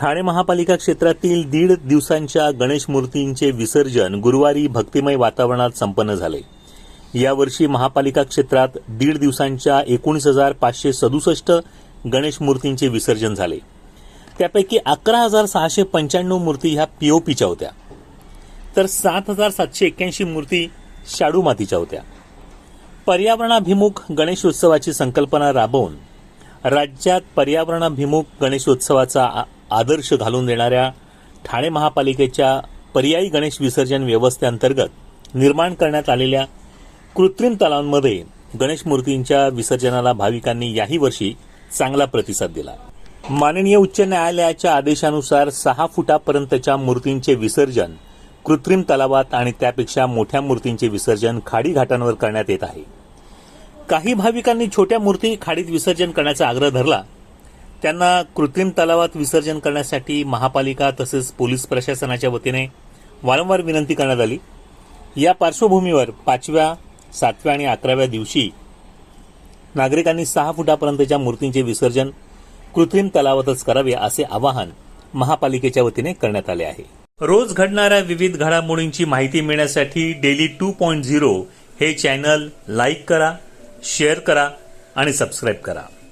ठाणे महापालिका क्षेत्रातील दीड दिवसांच्या गणेश मूर्तींचे विसर्जन गुरुवारी भक्तिमय वातावरणात संपन्न झाले. यावर्षी महापालिका क्षेत्रात दीड दिवसांच्या एकोणीस हजार पाचशे सदुसष्ट गणेश मूर्तींचे विसर्जन झाले. त्यापैकी अकरा हजार सहाशे पंच्याण्णव मूर्ती ह्या पीओपीच्या होत्या. तर सात हजार सातशे एक्क्याऐंशी मूर्ती शाडू मातीच्या होत्या. पर्यावरणाभिमुख गणेशोत्सवाची संकल्पना राबवून राज्यात पर्यावरणाभिमुख गणेशोत्सवाचा आ- आदर्श घालून देणाऱ्या ठाणे महापालिकेच्या पर्यायी गणेश विसर्जन व्यवस्थेअंतर्गत निर्माण करण्यात आलेल्या कृत्रिम तलावांमध्ये गणेश मूर्तींच्या विसर्जनाला भाविकांनी याही वर्षी चांगला प्रतिसाद दिला. माननीय उच्च न्यायालयाच्या आदेशानुसार सहा फुटापर्यंतच्या मूर्तींचे विसर्जन कृत्रिम तलावात आणि त्यापेक्षा मोठ्या मूर्तींचे विसर्जन खाडी घाटांवर करण्यात येत आहे. काही भाविकांनी छोट्या मूर्ती खाडीत विसर्जन करण्याचा आग्रह धरला त्यांना कृत्रिम तलावात विसर्जन करण्यासाठी महापालिका तसेच पोलीस प्रशासनाच्या वतीने वारंवार विनंती करण्यात आली. या पार्श्वभूमीवर पाचव्या सातव्या आणि अकराव्या दिवशी नागरिकांनी सहा फुटापर्यंतच्या मूर्तींचे विसर्जन कृत्रिम तलावातच करावे असे आवाहन महापालिकेच्या वतीने करण्यात आले आहे. रोज घडणाऱ्या विविध घडामोडींची माहिती मिळण्यासाठी डेली टू पॉईंट झिरो हे चॅनल लाईक करा शेअर करा आणि सबस्क्राईब करा.